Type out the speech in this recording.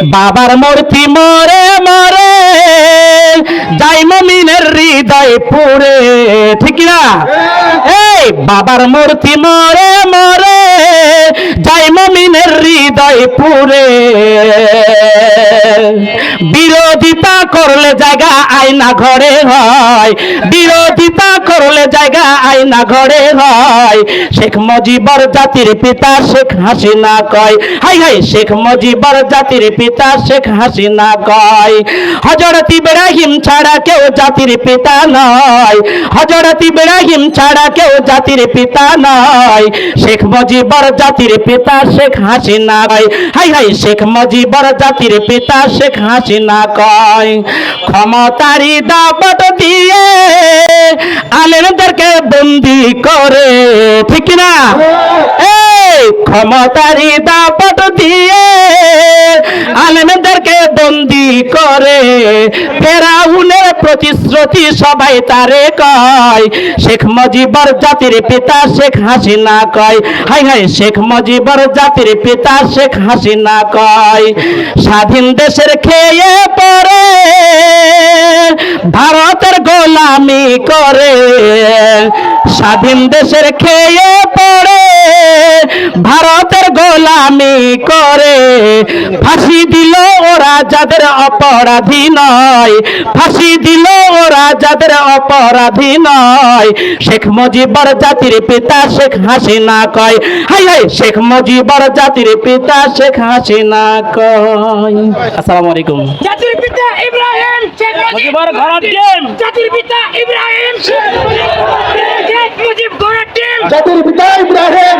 বাবার মূর্তি মরে মরে। যাই মমিনের হৃদয় পুরে ঠিক না এই, বাবার মূর্তি মরে মরে। যাই মমিনের হৃদয় পুরে বিরোধিতা করলে জায়গা আয়না ঘরে হয়। বিরোধিতা করলে জায়গা আয়না ঘরে হয়। শেখ মুজিবর জাতির পিতা শেখ হাসিনা কয়। হাই হাই, শেখ মুজিবর জাতির পিতা শেখ হাসিনা কয়। হজরত ইব্রাহিম ছাড়া কেউ জাতির পিতা নয়। হজরত ইব্রাহিম ছাড়া কেউ জাতির পিতা নয়। শেখ মুজিবর জাতির পিতা শেখ হাসিনা কয়। হাই হাই, শেখ মুজিবর জাতির পিতা শেখ হাসিনা কয়। ক্ষমতারি দাপট দিয়ে আলেমদেরকে বন্দি করে। ঠিক না ক্ষমতারি দাপট দিয়ে আলেমদেরকে বন্দি করে। ফেরাউনের প্রতিশ্রুতি সবাই তারে কয়। শেখ মুজিবর জাতির পিতা শেখ হাসিনা কয়। হাই হাই শেখ মুজিবর জাতির পিতা শেখ হাসিনা কয়। স্বাধীন দেশের খেয়ে পরে ভারতের গোলামি করে। স্বাধীন দেশের খেয়ে পড়ে, ভারতের গোলামি করে। ফাঁসি ওরা যাদের অপরাধী নয়। ফাঁসি দিল ওরা যাদের অপরাধী নয়। শেখ মুজিবর জাতির পিতা শেখ হাসিনা কয়। হাই হাই শেখ মুজিবর জাতির পিতা শেখ হাসিনা কয়। আসসালামু আলাইকুম। জাতির পিতা ইব্রাহিম শেখ মুজিবুর ঘোড়ার টিম জাতির পিতা ইব্রাহিম শেখ মুজিব। ঘোড়ার টিম জাতির পিতা ইব্রাহিম।